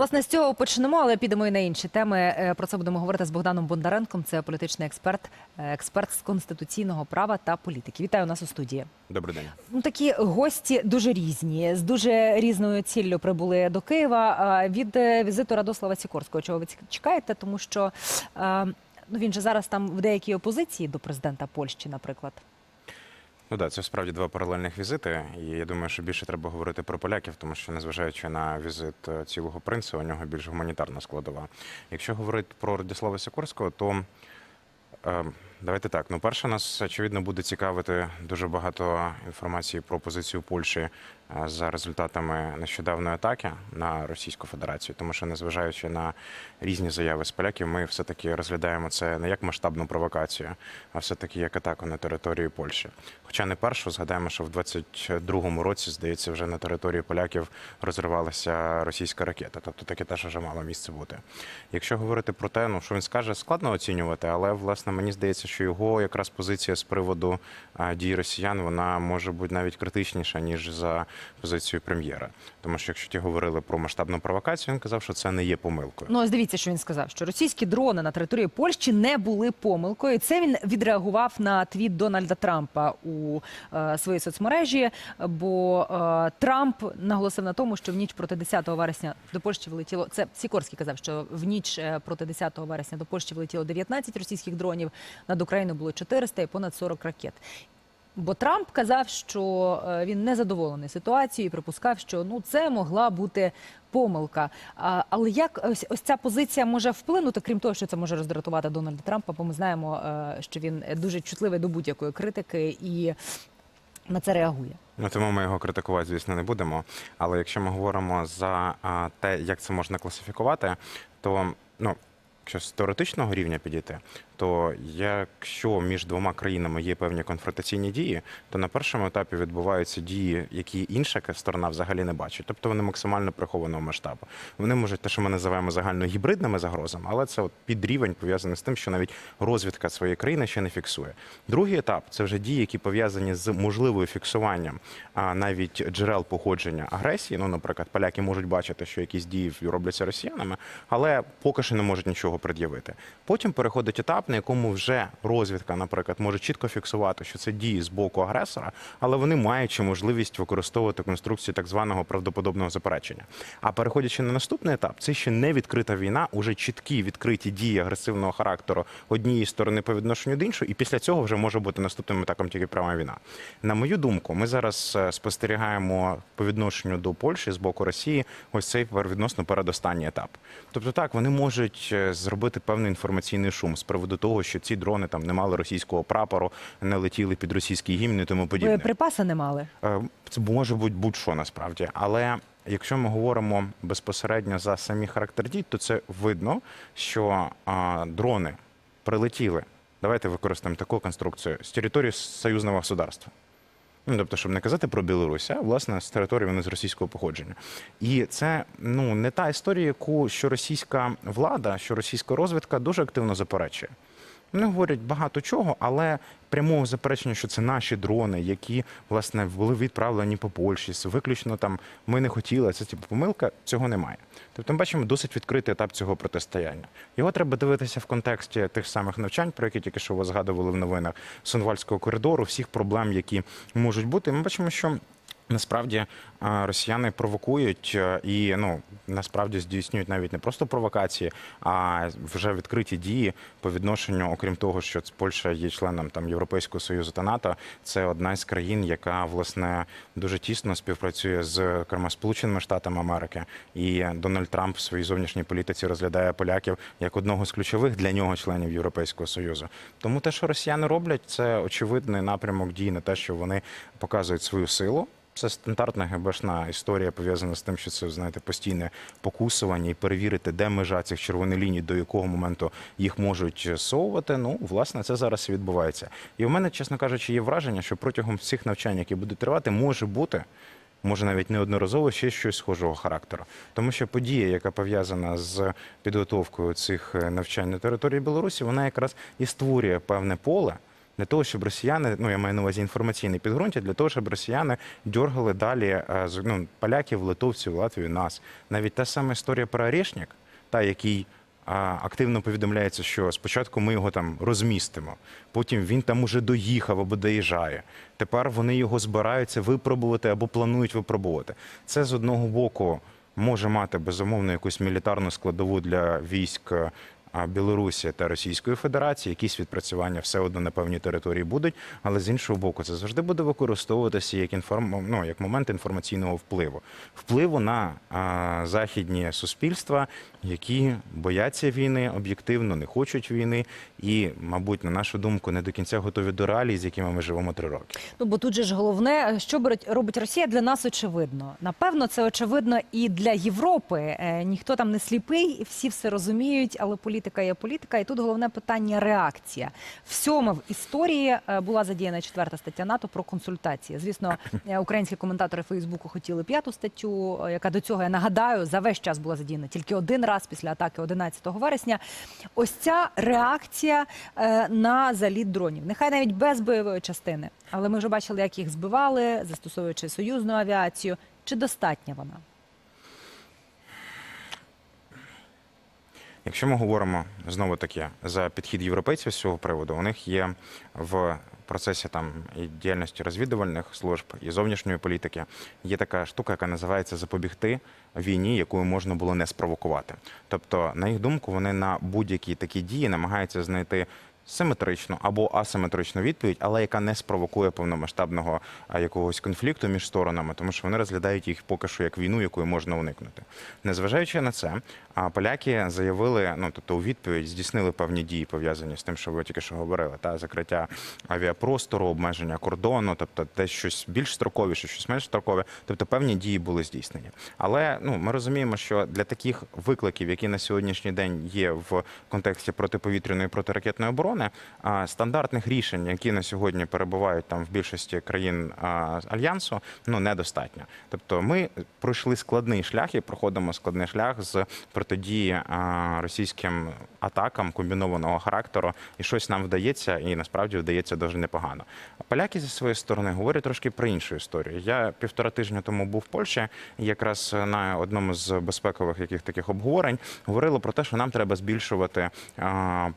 Власне, з цього почнемо, але підемо і на інші теми. Е, Про це будемо говорити з Богданом Бондаренком. Це політичний експерт, е, експерт з конституційного права та політики. Вітаю нас у студії. Добрий день. Ну, такі гості дуже різні, з дуже різною ціллю прибули до Києва. Від е, візиту Радослава Сікорського, чого ви чекаєте? Тому що ну він же зараз там в деякій опозиції до президента Польщі, наприклад. Ну да, це справді два паралельних візити. І я думаю, що більше треба говорити про поляків, тому що незважаючи на візит е, цілого принца, у нього більш гуманітарна складова. Якщо говорити про Радіслава Сікорського, то е, давайте так. Ну, перше, нас очевидно буде цікавити дуже багато інформації про позицію Польщі е, за результатами нещодавної атаки на Російську Федерацію, тому що незважаючи на різні заяви з поляків, ми все таки розглядаємо це не як масштабну провокацію, а все таки як атаку на територію Польщі. Хоча не першу згадаємо, що в 22-му році, здається, вже на території поляків розривалася російська ракета. Тобто таке теж вже мало місце бути. Якщо говорити про те, ну що він скаже, складно оцінювати, але власне мені здається, що його якраз позиція з приводу дій росіян вона може бути навіть критичніша ніж за позицією прем'єра. Тому що якщо ті говорили про масштабну провокацію, він казав, що це не є помилкою. Ну, ось дивіться, що він сказав, що російські дрони на території Польщі не були помилкою. Це він відреагував на твіт Дональда Трампа у е, своїй соцмережі. Бо е, Трамп наголосив на тому, що в ніч проти 10 вересня до Польщі влетіло. Це Сікорський казав, що в ніч е, проти 10 вересня до Польщі влетіло 19 російських дронів. Над Україною було 400 і понад 40 ракет. Бо Трамп казав, що е, він не задоволений ситуацією, і припускав, що ну це могла бути помилка. Але як ось, ось ця позиція може вплинути, крім того, що це може роздратувати Дональда Трампа, бо ми знаємо, е, що він дуже чутливий до будь-якої критики і на це реагує. Ну, тому ми його критикувати, звісно, не будемо. Але якщо ми говоримо за те, як це можна класифікувати, то ну. Якщо з теоретичного рівня підійти, то якщо між двома країнами є певні конфронтаційні дії, то на першому етапі відбуваються дії, які інша сторона взагалі не бачить. Тобто вони максимально прихованого масштабу. Вони можуть те, що ми називаємо загальногібридними загрозами, але це от підрівень пов'язаний з тим, що навіть розвідка своєї країни ще не фіксує. Другий етап це вже дії, які пов'язані з можливою фіксуванням а, навіть джерел походження агресії. Ну, наприклад, поляки можуть бачити, що якісь дії робляться росіянами, але поки що не можуть нічого пред'явити. Потім переходить етап, на якому вже розвідка, наприклад, може чітко фіксувати, що це дії з боку агресора, але вони маючи можливість використовувати конструкцію так званого правдоподобного заперечення. А переходячи на наступний етап, це ще не відкрита війна, уже чіткі відкриті дії агресивного характеру однієї сторони по відношенню до іншої, і після цього вже може бути наступним етапом тільки пряма війна. На мою думку, ми зараз е, спостерігаємо по відношенню до Польщі з боку Росії ось цей відносно передостанній етап. Тобто, так вони можуть е, зробити певний інформаційний шум з приводу того, що ці дрони там не мали російського прапору, не летіли під російський гімн і тому подібне. Припаси не мали. Е, Це може бути будь-що насправді, але якщо ми говоримо безпосередньо за самі характер дій, то це видно, що а, дрони прилетіли. Давайте використаємо таку конструкцію з території союзного государства. Ну, тобто, щоб не казати про Білорусь, а власне з території вони з російського походження. І це ну не та історія, яку що російська влада, що російська розвідка дуже активно заперечує. Вони говорять багато чого, але прямого заперечення, що це наші дрони, які власне були відправлені по Польщі, виключно там ми не хотіли. Це типу помилка. Цього немає. Тобто, ми бачимо досить відкритий етап цього протистояння. Його треба дивитися в контексті тих самих навчань, про які тільки що ви згадували в новинах Сунвальського коридору, всіх проблем, які можуть бути. Ми бачимо, що. Насправді росіяни провокують е, і ну насправді здійснюють навіть не просто провокації, а вже відкриті дії по відношенню, окрім того, що Польща є членом там Європейського союзу та НАТО. Це одна з країн, яка власне дуже тісно співпрацює з зокрема Сполученими Штатами Америки. І Дональд Трамп в своїй зовнішній політиці розглядає поляків як одного з ключових для нього членів Європейського союзу. Тому те, що росіяни роблять, це очевидний напрямок дій на те, що вони показують свою силу. Це стандартна ГБшна історія пов'язана з тим, що це знаєте постійне покусування і перевірити, де межа цих червоних ліній, до якого моменту їх можуть совувати. Ну, власне, це зараз і відбувається. І в мене, чесно кажучи, є враження, що протягом всіх навчань, які будуть тривати, може бути. Може навіть неодноразово ще щось схожого характеру, тому що подія, яка пов'язана з підготовкою цих е, навчань на території Білорусі, вона якраз і створює певне поле для того, щоб росіяни, ну я маю на увазі інформаційне підґрунтя, для того, щоб росіяни дьоргали далі е, ну, поляків, литовців, Латвію, нас. Навіть та сама історія про Орешник, та який активно повідомляється, що спочатку ми його там розмістимо, потім він там уже доїхав або доїжджає. Тепер вони його збираються випробувати або планують випробувати. Це з одного боку може мати безумовно якусь мілітарну складову для військ. Білорусі та Російської Федерації якісь відпрацювання все одно на певній території будуть, але з іншого боку, це завжди буде використовуватися як інформ... ну, як момент інформаційного впливу, впливу на а, західні суспільства, які бояться війни об'єктивно, не хочуть війни, і, мабуть, на нашу думку, не до кінця готові до реалій, з якими ми живемо три роки. Ну бо тут же ж головне, що робить Росія для нас очевидно. Напевно, це очевидно і для Європи. Е, ніхто там не сліпий, всі все розуміють, але політика є політика. І тут головне питання реакція. Всьому в історії е, була задіяна четверта стаття НАТО про консультації. Звісно, е, українські коментатори Фейсбуку хотіли п'яту статтю, е, яка до цього я нагадаю за весь час була задіяна тільки один раз після атаки 11 вересня. Ось ця реакція на заліт дронів. Нехай навіть без бойової частини, але ми вже бачили, як їх збивали, застосовуючи союзну авіацію. Чи достатня вона? Якщо ми говоримо знову таки за підхід європейців з цього приводу, у них є в процесі там і діяльності розвідувальних служб і зовнішньої політики є така штука, яка називається запобігти війні, яку можна було не спровокувати. Тобто, на їх думку, вони на будь-які такі дії намагаються знайти. Симетричну або асиметричну відповідь, але яка не спровокує повномасштабного якогось конфлікту між сторонами, тому що вони розглядають їх поки що як війну, якою можна уникнути. Незважаючи на це, поляки заявили, ну тобто у відповідь здійснили певні дії пов'язані з тим, що ви тільки що говорили, та закриття авіапростору, обмеження кордону, тобто десь щось більш строковіше, щось менш строкове, тобто певні дії були здійснені. Але ну ми розуміємо, що для таких викликів, які на сьогоднішній день є в контексті протиповітряної протиракетної оборони, а, стандартних рішень, які на сьогодні перебувають там в більшості країн альянсу, ну недостатньо. Тобто, ми пройшли складний шлях і проходимо складний шлях з протидії російським атакам комбінованого характеру, і щось нам вдається, і насправді вдається дуже непогано. Поляки зі своєї сторони говорять трошки про іншу історію. Я півтора тижня тому був в Польщі, і якраз на одному з безпекових яких таких обговорень говорили про те, що нам треба збільшувати а,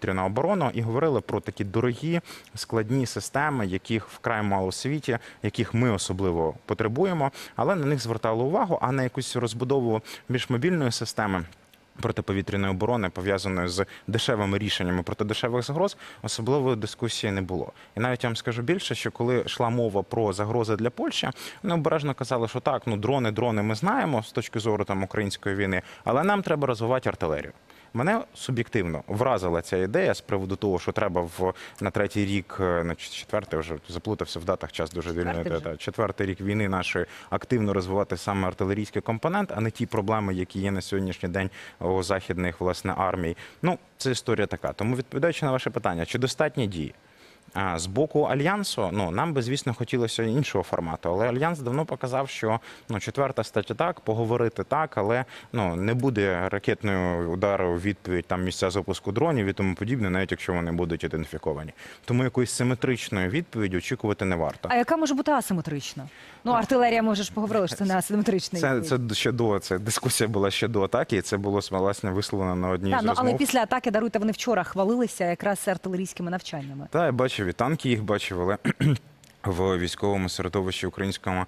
протиповітряну оборону, і говорили про такі дорогі складні системи, яких вкрай мало у світі, яких ми особливо потребуємо, але на них звертали увагу, а на якусь розбудову більш мобільної системи. Протиповітряної оборони пов'язаної з дешевими рішеннями проти дешевих загроз, особливої дискусії не було. І навіть я вам скажу більше, що коли йшла мова про загрози для Польщі, вони обережно казали, що так, ну дрони, дрони ми знаємо з точки зору там української війни, але нам треба розвивати артилерію. Мене суб'єктивно вразила ця ідея з приводу того, що треба в на третій рік, е, на четвертий вже заплутався в датах, час дуже вільний. Та, четвертий рік війни нашої активно розвивати саме артилерійський компонент, а не ті проблеми, які є на сьогоднішній день у західних власне армій. Ну, це історія така. Тому відповідаючи на ваше питання, чи достатні дії? А з боку альянсу, ну нам би звісно хотілося іншого формату, але альянс давно показав, що ну четверта стаття так, поговорити так, але ну не буде ракетної удару у відповідь там місця запуску дронів і тому подібне, навіть якщо вони будуть ідентифіковані. Тому якоїсь симетричної відповіді очікувати не варто. А яка може бути асиметрична? Ну, артилерія, ми вже ж поговорили, що це не асиметрична. Це, це ще до це дискусія була ще до атаки, і це було власне висловлено на одній Так, з ну, розмов. але після атаки даруйте, вони вчора хвалилися якраз артилерійськими навчаннями. Та я бачив і танки їх бачив, але в військовому середовищі українському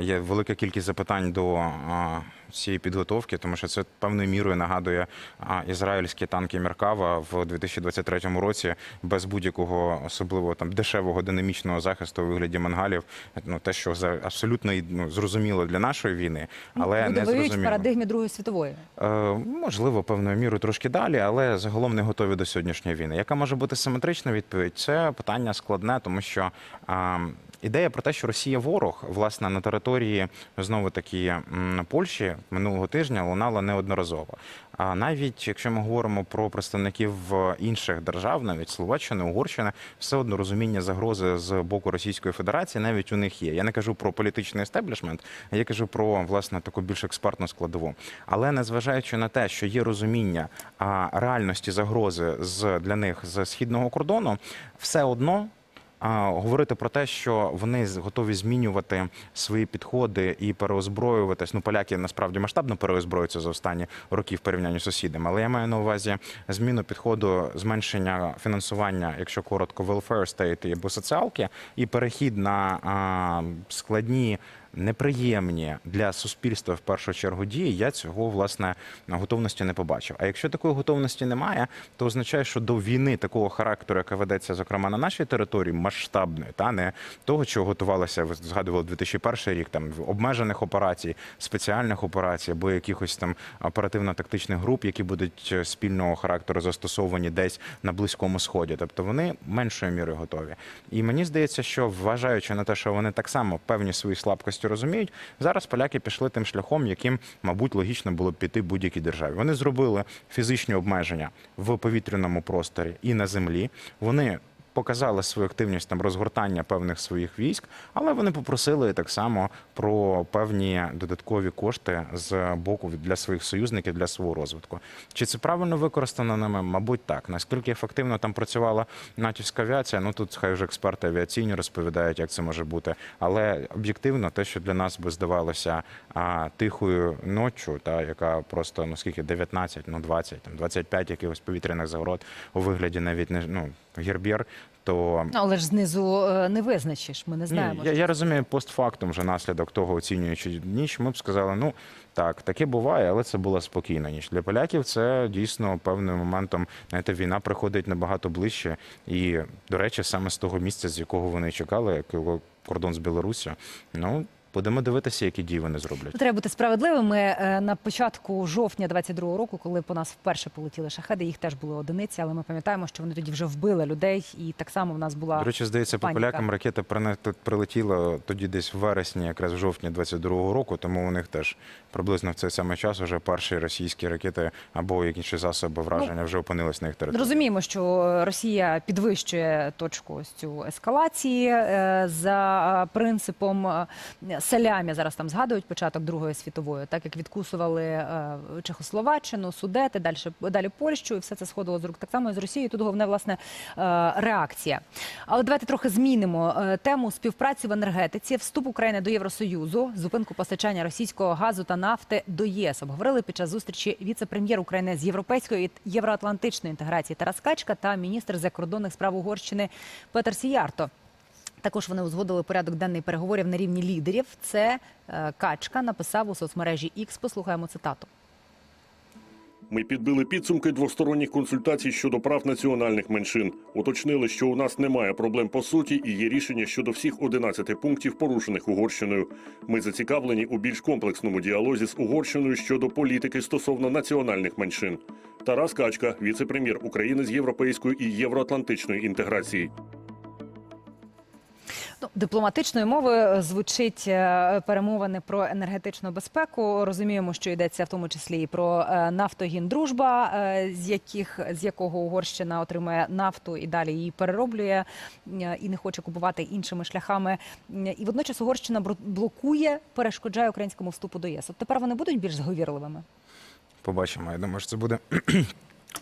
є велика кількість запитань до а, цієї підготовки, тому що це певною мірою нагадує ізраїльські танки Меркава в 2023 році без будь-якого особливо там дешевого динамічного захисту у вигляді мангалів. Ну те, що за абсолютно ну, зрозуміло для нашої війни, але Люди не в зрозуміло. парадигмі Другої світової. Е, Можливо, певною мірою трошки далі, але загалом не готові до сьогоднішньої війни. Яка може бути симетрична відповідь? Це питання складне, тому що а, ідея про те, що Росія ворог, власне, на території знову таки Польщі минулого тижня лунала неодноразово. А навіть якщо ми говоримо про представників інших держав, навіть Словаччини, Угорщини, все одно розуміння загрози з боку Російської Федерації навіть у них є. Я не кажу про політичний естеблішмент, я кажу про власне таку більш експертну складову. Але незважаючи на те, що є розуміння реальності загрози з для них з східного кордону, все одно. Говорити про те, що вони готові змінювати свої підходи і переозброюватись. Ну, поляки насправді масштабно переозброюються за останні роки в порівнянні з сусідами. Але я маю на увазі зміну підходу, зменшення фінансування, якщо коротко, welfare state або соціалки, і перехід на складні. Неприємні для суспільства в першу чергу дії, я цього власне готовності не побачив. А якщо такої готовності немає, то означає, що до війни такого характеру, яка ведеться, зокрема на нашій території, масштабної, та не того, чого готувалося, ви згадували 2001 рік, там обмежених операцій, спеціальних операцій або якихось там оперативно-тактичних груп, які будуть е, спільного характеру застосовані десь на близькому сході. Тобто вони меншою мірою готові. І мені здається, що вважаючи на те, що вони так само певні свої слабкості розуміють, зараз поляки пішли тим шляхом, яким, мабуть, логічно було піти будь-якій державі. Вони зробили фізичні обмеження в повітряному просторі і на землі. Вони показали свою активність там розгортання певних своїх військ, але вони попросили так само про певні додаткові кошти з боку для своїх союзників для свого розвитку. Чи це правильно використано ними? Мабуть, так. Наскільки ефективно там працювала натівська авіація? Ну тут хай вже експерти авіаційні розповідають, як це може бути. Але об'єктивно, те, що для нас би здавалося а, тихою ноччю, та яка просто ну скільки 19, ну 20, там 25 якихось повітряних загород у вигляді навіть не ну гербєр, то Ну, але ж знизу е, не визначиш. Ми не знаємо. ні, я, я розумію постфактум вже наслідок того, оцінюючи ніч, ми б сказали, ну так, таке буває, але це була спокійна ніч. Для поляків це дійсно певним моментом, знаєте, війна приходить набагато ближче. І, до речі, саме з того місця, з якого вони чекали, кордон з Білорусі, ну. Будемо дивитися, які дії вони зроблять. Треба бути справедливими. Е, На початку жовтня 22-го року, коли по нас вперше полетіли шахеди, їх теж були одиниці, але ми пам'ятаємо, що вони тоді вже вбили людей, і так само в нас була До речі, здається, по паніка. полякам ракета прилетіла тоді десь в вересні, якраз в жовтні 22-го року, тому у них теж приблизно в цей самий час вже перші російські ракети або інші засоби враження вже опинились на їх території. Розуміємо, що Росія підвищує точку ось цю ескалації е, за принципом е, селямі. Зараз там згадують початок Другої світової, так як відкусували е, Чехословаччину, Судети, далі далі Польщу, і все це сходило з рук. Так само і з Росією. Тут головне власне е, реакція. Але давайте трохи змінимо е, тему співпраці в енергетиці, вступ України до Євросоюзу, зупинку постачання російського газу та нафти до ЄС. Обговорили під час зустрічі віце-прем'єр України з європейської і євроатлантичної інтеграції Тарас Качка та міністр закордонних справ Угорщини Петер Сіярто. Також вони узгодили порядок денний переговорів на рівні лідерів. Це е, Качка написав у соцмережі X. Послухаємо цитату. Ми підбили підсумки двосторонніх консультацій щодо прав національних меншин. Уточнили, що у нас немає проблем по суті і є рішення щодо всіх 11 пунктів, порушених Угорщиною. Ми зацікавлені у більш комплексному діалозі з Угорщиною щодо політики стосовно національних меншин. Тарас Качка, віце-прем'єр України з європейської і євроатлантичної інтеграції. Ну, дипломатичною мовою е, звучить е, перемовини про енергетичну безпеку. Розуміємо, що йдеться в тому числі і про е, нафтогіндружба, е, з яких з якого Угорщина отримує нафту і далі її перероблює і не хоче купувати іншими шляхами. І водночас Угорщина блокує, перешкоджає українському вступу до ЄС. От тепер вони будуть більш зговірливими. Побачимо. Я думаю, що це буде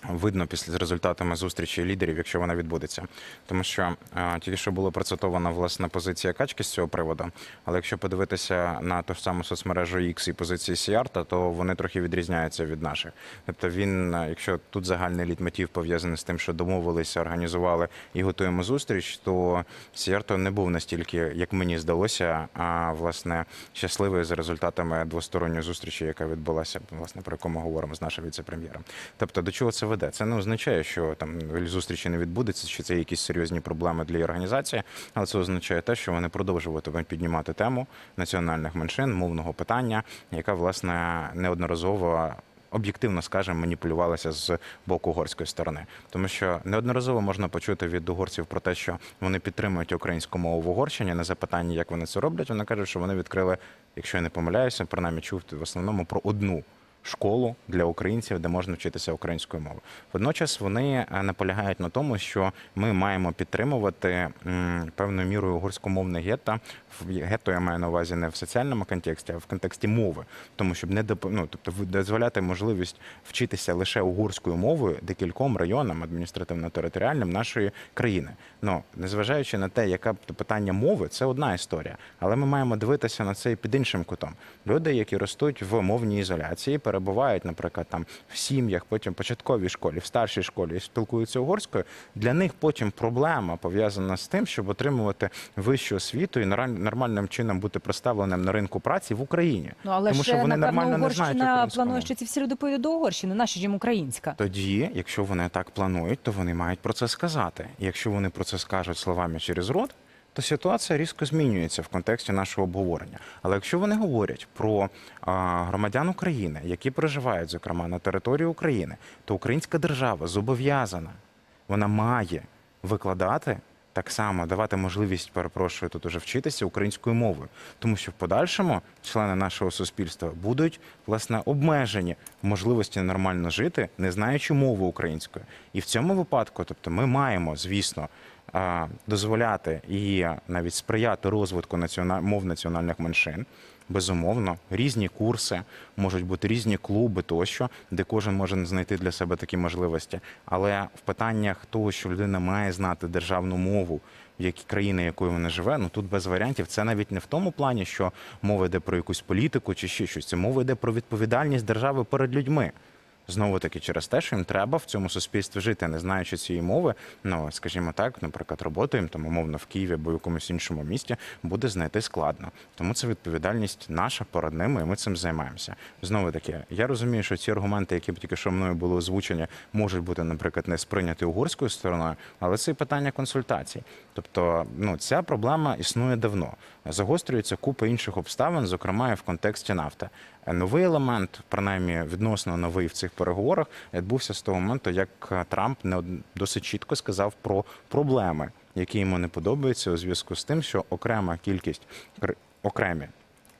видно після результатами зустрічі лідерів, якщо вона відбудеться. Тому що е, тільки що було процитована власне позиція качки з цього приводу. Але якщо подивитися на ту ж саму соцмережу X і позиції Сіарта, то вони трохи відрізняються від наших. Тобто він, е, якщо тут загальний літмотив пов'язаний з тим, що домовилися, організували і готуємо зустріч, то Сіарто не був настільки, як мені здалося, а власне щасливий за результатами двосторонньої зустрічі, яка відбулася, власне, про яку ми говоримо з нашим віце-прем'єром. Тобто, до чого це веде? Це не означає, що там зустрічі не відбудеться, чи це якісь серйозні проблеми для організації, але це означає те, що вони продовжуватимуть піднімати тему національних меншин, мовного питання, яка власне неодноразово об'єктивно скажемо, маніпулювалася з боку угорської сторони, тому що неодноразово можна почути від угорців про те, що вони підтримують українську мову в Угорщині. На запитання, як вони це роблять, вони кажуть, що вони відкрили, якщо я не помиляюся, принаймні чув в основному про одну. Школу для українців, де можна вчитися українською мовою. Водночас вони е, наполягають на тому, що ми маємо підтримувати певною мірою угорськомовне гетто. Гетто я маю на увазі не в соціальному контексті, а в контексті мови, тому щоб не доп... ну, тобто дозволяти можливість вчитися лише угорською мовою декільком районам адміністративно-територіальним нашої країни. Ну незважаючи на те, яка питання мови, це одна історія. Але ми маємо дивитися на це і під іншим кутом. Люди, які ростуть в мовній ізоляції, перебувають, наприклад, там в сім'ях, потім в початковій школі, в старшій школі і спілкуються угорською. Для них потім проблема пов'язана з тим, щоб отримувати вищу освіту і нормальним чином бути представленим на ринку праці в Україні. Ну але Тому що вони напевно нормально не знають Угорщина планує, що ці всі люди поїдуть до Угорщини. Ж їм українська? Тоді, якщо вони так планують, то вони мають про це сказати. І якщо вони про це скажуть словами через рот, то ситуація різко змінюється в контексті нашого обговорення. Але якщо вони говорять про громадян України, які проживають, зокрема, на території України, то українська держава зобов'язана, вона має викладати. Так само давати можливість, перепрошую, тут уже вчитися українською мовою, тому що в подальшому члени нашого суспільства будуть власне обмежені в можливості нормально жити, не знаючи мови української. І в цьому випадку, тобто, ми маємо, звісно, дозволяти і навіть сприяти розвитку національ... мов національних меншин. Безумовно, різні курси можуть бути різні клуби тощо, де кожен може знайти для себе такі можливості. Але в питаннях того, що людина має знати державну мову, в якій країни, якою вона живе, ну тут без варіантів. Це навіть не в тому плані, що мова йде про якусь політику чи ще щось. Це мова йде про відповідальність держави перед людьми. Знову таки через те, що їм треба в цьому суспільстві жити, не знаючи цієї мови. Ну скажімо так, наприклад, роботу їм там умовно в Києві або в якомусь іншому місті буде знайти складно. Тому це відповідальність наша перед ними, і ми цим займаємося. Знову таки, я розумію, що ці аргументи, які б тільки що мною були озвучені, можуть бути, наприклад, не сприйняті угорською стороною, але це і питання консультацій. Тобто, ну ця проблема існує давно. Загострюється купа інших обставин, зокрема і в контексті нафти. Е, Новий елемент, принаймні відносно новий в цих переговорах, відбувся з того моменту, як е, Трамп не досить чітко сказав про проблеми, які йому не подобаються у зв'язку з тим, що окрема кількість кр- окремі.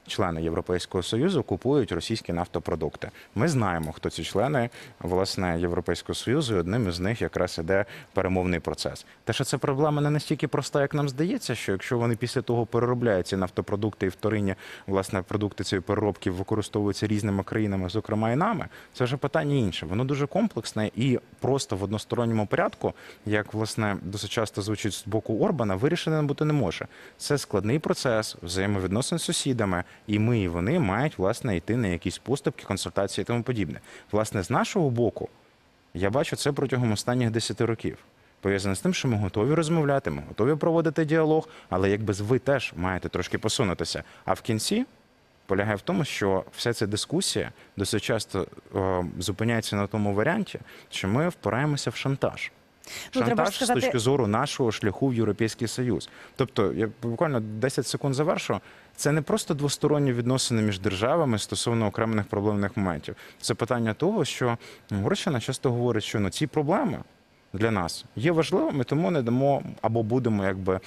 Члени Європейського союзу купують російські нафтопродукти. Ми знаємо, хто ці члени власне Європейського союзу. і Одним із них якраз іде перемовний процес. Те, що це проблема не настільки проста, як нам здається, що якщо вони після того переробляють ці нафтопродукти і вторинні власне продукти цієї переробки використовуються різними країнами, зокрема і нами, це вже питання інше. Воно дуже комплексне і просто в односторонньому порядку, як власне досить часто звучить з боку Орбана, вирішене бути не може. Це складний процес взаємовідносин з сусідами, і ми і вони мають власне йти на якісь поступки, консультації і тому подібне. Власне, з нашого боку, я бачу це протягом останніх 10 років. Пов'язане з тим, що ми готові розмовляти, ми готові проводити діалог, але якби ви теж маєте трошки посунутися. А в кінці полягає в тому, що вся ця дискусія досить часто е, зупиняється на тому варіанті, що ми впираємося в шантаж. Ну, Шантаж сказати- з точки зору нашого шляху в Європейський Союз. Тобто, я буквально 10 секунд завершу. Це не просто двосторонні відносини між державами стосовно окремих проблемних моментів. Це питання того, що Угорщина часто говорить, що ну, ці проблеми для нас є важливими, тому не дамо або будемо якби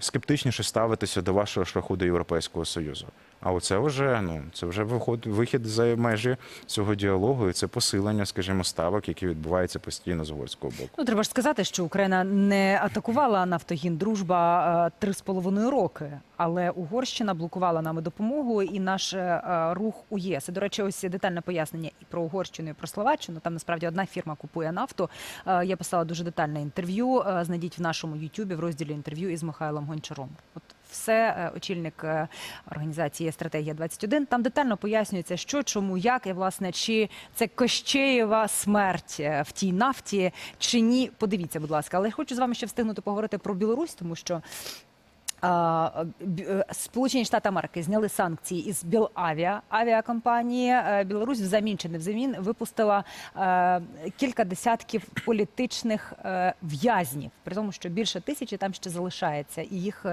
скептичніше ставитися до вашого шляху до Європейського Союзу. А оце вже ну це вже виход вихід за межі цього діалогу, і це посилення, скажімо, ставок, які відбуваються постійно з угорського боку. Ну треба ж сказати, що Україна не атакувала нафтогін дружба е, три з половиною роки, але Угорщина блокувала нами допомогу і наш е, рух у ЄС. І, до речі, ось детальне пояснення і про Угорщину, і про Словаччину. Там насправді одна фірма купує нафту. Е, Я писала дуже детальне інтерв'ю. Е, Знайдіть в нашому Ютубі в розділі інтерв'ю із Михайлом Гончаром. От все е, очільник е, організації Стратегія 21 Там детально пояснюється, що, чому, як і власне чи це Кощеєва смерть е, в тій нафті, чи ні. Подивіться, будь ласка. Але я хочу з вами ще встигнути поговорити про Білорусь, тому що. Е, Сполучені Штати Америки зняли санкції із Білавіа авіакомпанії. Е, Білорусь взамін чи не взамін випустила е, кілька десятків політичних в'язнів, при тому, що більше тисячі там ще залишається, і їх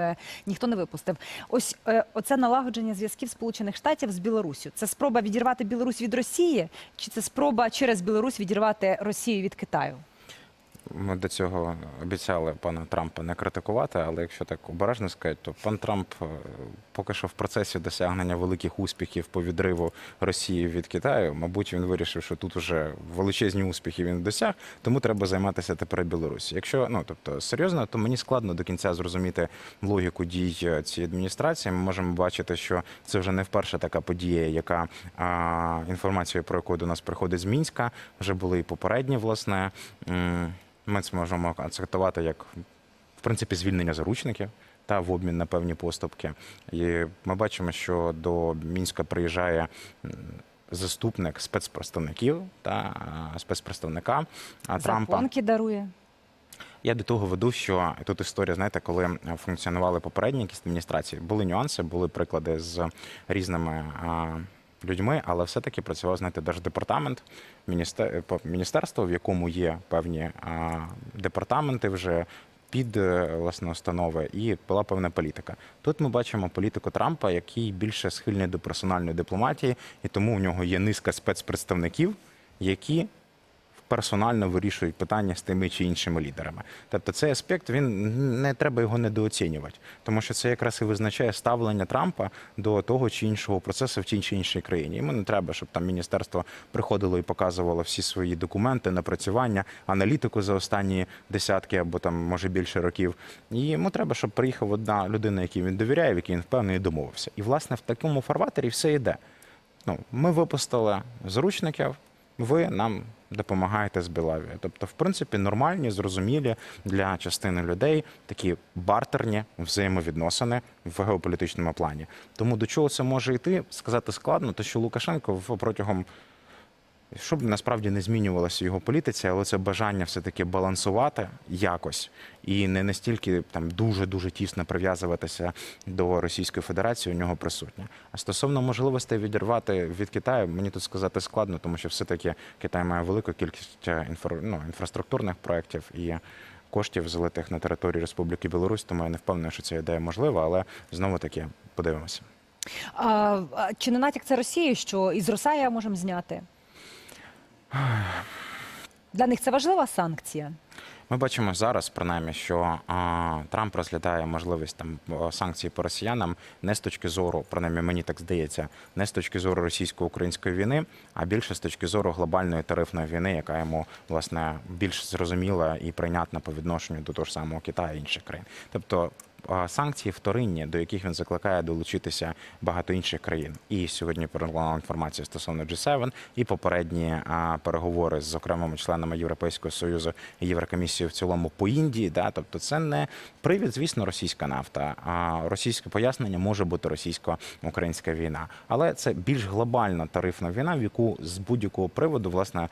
ніхто не випустив. Ось оце налагодження зв'язків Сполучених Штатів з Білоруссю. Це спроба відірвати Білорусь від Росії, чи це спроба через Білорусь відірвати Росію від Китаю? Ми до цього обіцяли пана Трампа не критикувати, але якщо так обережно сказати, то пан Трамп е, поки що в процесі досягнення великих успіхів по відриву Росії від Китаю, мабуть, він вирішив, що тут уже величезні успіхи він досяг, тому треба займатися тепер Білорусі. Якщо ну тобто серйозно, то мені складно до кінця зрозуміти логіку дій е, цієї адміністрації. Ми можемо бачити, що це вже не вперше така подія, яка а, інформація про яку до нас приходить з Мінська, вже були і попередні, власне. Ми це можемо акцентувати як в принципі звільнення заручників та в обмін на певні поступки. І ми бачимо, що до Мінська приїжджає заступник спецпредставників та спецпредставника Трампа. Запонки дарує. Я до того веду, що тут історія, знаєте, коли функціонували попередні якісь адміністрації, були нюанси, були приклади з різними людьми, але все-таки працював, знаєте, держдепартамент, міністер... міністерство, в якому є певні департаменти вже. Під е, власне установи і була певна політика. Тут ми бачимо політику Трампа, який більше схильний до персональної дипломатії, і тому у нього є низка спецпредставників, які персонально вирішують питання з тими чи іншими лідерами. Тобто цей аспект він не треба його недооцінювати, тому що це якраз і визначає ставлення Трампа до того чи іншого процесу в тій чи іншій країні. Йому не треба, щоб там міністерство приходило і показувало всі свої документи, напрацювання, аналітику за останні десятки або там може більше років. І йому треба, щоб приїхав одна людина, якій він довіряє, в якій він впевнений домовився. І власне в такому фарватері все йде. Ну, ми випустили заручників, ви нам допомагаєте з Білавією. Тобто, в принципі, нормальні, зрозумілі для частини людей такі бартерні взаємовідносини в геополітичному плані. Тому до чого це може йти, сказати складно, то що Лукашенко протягом. Щоб насправді не змінювалося його політиці, але це бажання все-таки балансувати якось і не настільки там дуже дуже тісно прив'язуватися до Російської Федерації у нього присутнє. А стосовно можливостей відірвати від Китаю, мені тут сказати складно, тому що все-таки Китай має велику кількість е, інфра... ну, інфраструктурних проєктів і коштів, залитих на території Республіки Білорусь, тому я не впевнений, що ця ідея можлива, але знову таки подивимося. А, чи не натяк це Росії, що із Росая можемо зняти? Для них це важлива санкція. Ми бачимо зараз, принаймні, що а, Трамп розглядає можливість там санкцій по росіянам не з точки зору, принаймні мені так здається, не з точки зору російсько-української війни, а більше з точки зору глобальної тарифної війни, яка йому власне більш зрозуміла і прийнятна по відношенню до того ж самого Китаю і інших країн. Тобто санкції вторинні, до яких він закликає долучитися багато інших країн. І сьогодні пролунала інформація стосовно G7, і попередні переговори з окремими членами Європейського союзу і Єврокомісією в цілому по Індії. Да, тобто, це не привід, звісно, російська нафта. А російське пояснення може бути російсько-українська війна, але це більш глобальна тарифна війна, в яку з будь-якого приводу, власне,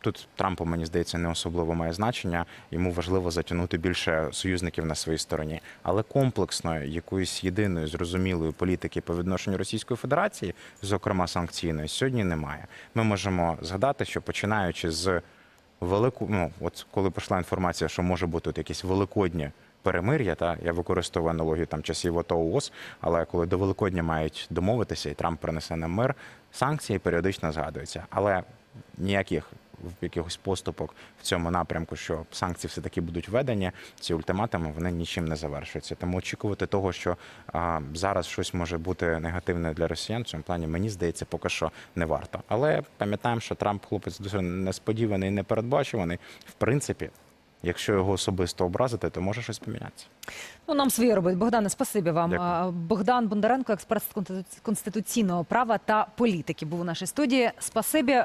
тут Трампу, мені здається, не особливо має значення. Йому важливо затягнути більше союзників на своїй стороні. Але комплексної якоїсь єдиної зрозумілої політики по відношенню Російської Федерації, зокрема санкційної, сьогодні немає. Ми можемо згадати, що починаючи з велику, ну от коли пішла інформація, що може бути тут якісь великодні. Перемир'я, та я використовую аналогію там часів ОТО ООС, але коли до Великодня мають домовитися, і Трамп принесе нам мир, санкції періодично згадуються. Але ніяких якихось поступок в цьому напрямку, що санкції все таки будуть введені, ці ультиматуми вони нічим не завершуються. Тому очікувати того, що а, зараз щось може бути негативне для росіян, в цьому плані мені здається, поки що не варто. Але пам'ятаємо, що Трамп хлопець дуже несподіваний і непередбачуваний. В принципі, якщо його особисто образити, то може щось помінятися. Ну, нам своє робить. Богдане, спасибі вам. Дякую. Богдан Бондаренко, експерт з конститу- конституційного права та політики, був у нашій студії. Спасибі.